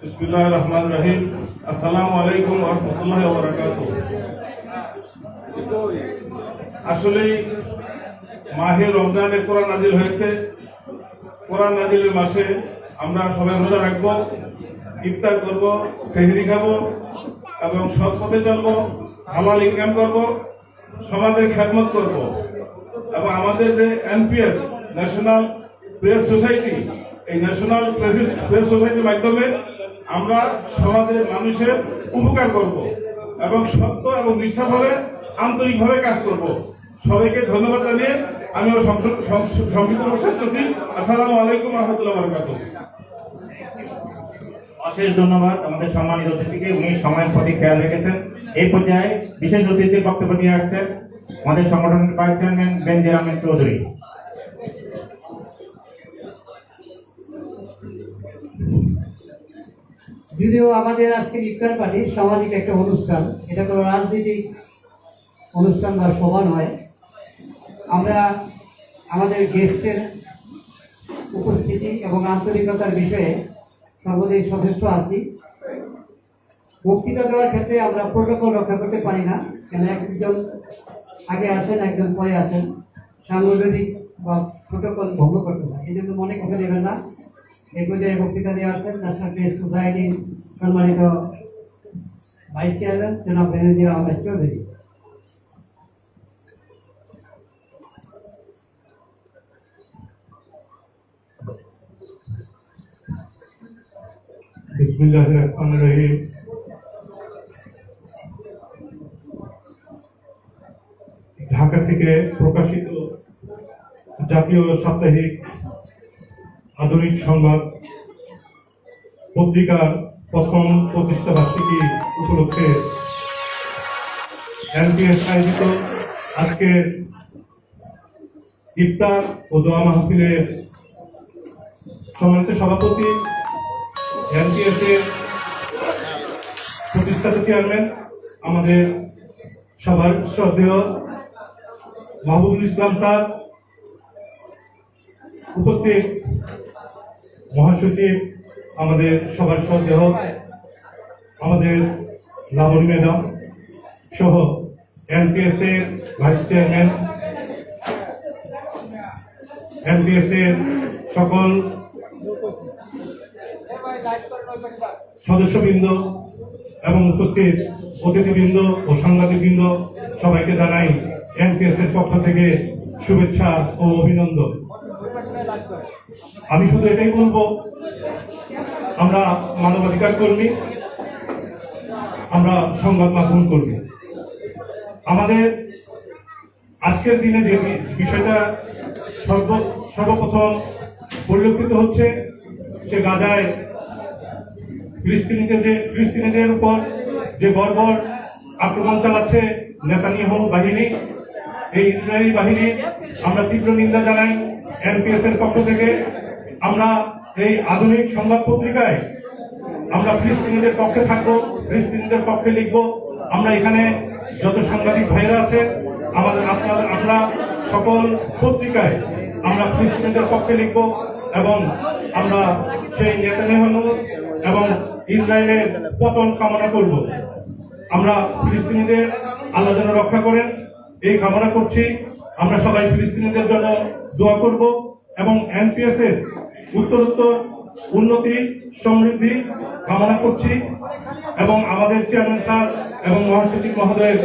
বিসমিল্লাহির রহিম আসসালামু আলাইকুম ওয়া রাহমাতুল্লাহি ওয়া বারাকাতুহু আসলে মাহে রমজানে কোরআন নাজিল হয়েছে। কোরআন নাজিলের মাসে আমরা সবাই রোজা রাখব, ইফতার করব, সেহরি খাব এবং সৎ পথে চলবো হামাল ইনকাম করব, সমাজের খ্যাতমত করব। এবং আমাদের যে এনপিএস ন্যাশনাল প্রেস সোসাইটি এই ন্যাশনাল প্রেস সোসাইটির মাধ্যমে আমরা সমাজের মানুষের উপকার করব এবং সত্য এবং নিষ্ঠাভাবে আন্তরিকভাবে কাজ করব। সবাইকে ধন্যবাদ জানিয়ে আমি আমার সংক্ষিপ্ত শেষ করছি। আসসালামু আলাইকুম রহমতুল্লাহ বরকাতুহ অশেষ ধন্যবাদ আমাদের সম্মানিত অতিথিকে, উনি সময়ের প্রতি খেয়াল রেখেছেন। এই পর্যায়ে বিশেষ অতিথির বক্তব্য নিয়ে আসছেন আমাদের সংগঠনের ভাইস চেয়ারম্যান বেনজির আহমেদ চৌধুরী। যদিও আমাদের আজকের ইফতার পার্টি সামাজিক একটা অনুষ্ঠান, এটা কোনো রাজনৈতিক অনুষ্ঠান বা সভা নয়। আমরা আমাদের গেস্টের উপস্থিতি এবং আন্তরিকতার বিষয়ে সর্বদাই সচেষ্ট আছি। বক্তৃতা দেওয়ার ক্ষেত্রে আমরা প্রোটোকল রক্ষা করতে পারি না, কেন একজন আগে আসেন, একজন পরে আসেন। সাংগঠনিক বা প্রোটোকল ভঙ্গ করতে হয় এই জন্য মনে কথা নেবেন না এই পর্যায়ে বক্তৃতা দিয়ে আসছেন ন্যাশনাল প্রেস সোসাইটির সম্মানিত ভাইস চেয়ারম্যান জনাব বেনজির আহমেদ চৌধুরী ঢাকা থেকে প্রকাশিত জাতীয় সাপ্তাহিক আধুনিক সংবাদ পত্রিকার প্রথম প্রতিষ্ঠা বার্ষিকী উপলক্ষে এনপিএস আয়োজিত আজকে ইফতার ও দোয়া মাহফিলের সম্মানিত সভাপতি, এনপিএস এর প্রতিষ্ঠাতা চেয়ারম্যান, আমাদের সবার শ্রদ্ধেয় মাহবুবুল ইসলাম স্যার উপস্থিত মহাসচিব, আমাদের সবার শ্রদ্ধেয় আমাদের লাবণী ম্যাডাম সহ এনপিএস এর ভাইস চেয়ারম্যান, এনপিএস এর সকল সদস্যবৃন্দ এবং উপস্থিত অতিথিবৃন্দ ও সাংবাদিকবৃন্দ সবাইকে জানাই এনপিএস এর পক্ষ থেকে শুভেচ্ছা ও অভিনন্দন। আমি শুধু এটাই বলব, আমরা মানবাধিকার কর্মী, আমরা সংবাদ মাধ্যম কর্মী। আমাদের আজকের দিনে যে বিষয়টা সর্ব, সর্বপ্রথম পরিলক্ষিত হচ্ছে, সে গাজায় ফিলিস্তিনিদের যে, ফিলিস্তিনিদের উপর যে বর্বর আক্রমণ চালাচ্ছে নেতানিয়াহু বাহিনী, এই ইসরায়েলি বাহিনী, আমরা তীব্র নিন্দা জানাই এনপিএস এর পক্ষ থেকে। আমরা এই আধুনিক সংবাদ পত্রিকায় আমরা ফিলিস্তিনিদের পক্ষে থাকব, ফিলিস্তিনিদের পক্ষে লিখব। আমরা এখানে যত সাংবাদিক ভাইরা আছে, আমাদের আপনার আমরা সকল পত্রিকায় আমরা ফিলিস্তিনিদের পক্ষে লিখব এবং আমরা সেই নেতানিয়াহু এবং ইসরায়েলের পতন কামনা করব। আমরা ফিলিস্তিনিদের আল্লাহ যেন রক্ষা করেন, এই কামনা করছি। আমরা সবাই ফিলিস্তিনিদের জন্য দোয়া করব। এবং এনপিএস এর উত্তরোত্তর, উন্নতি, সমৃদ্ধি কামনা করছি এবং আমাদের চেয়ারম্যান স্যার এবং মহাসচিব মহোদয়ের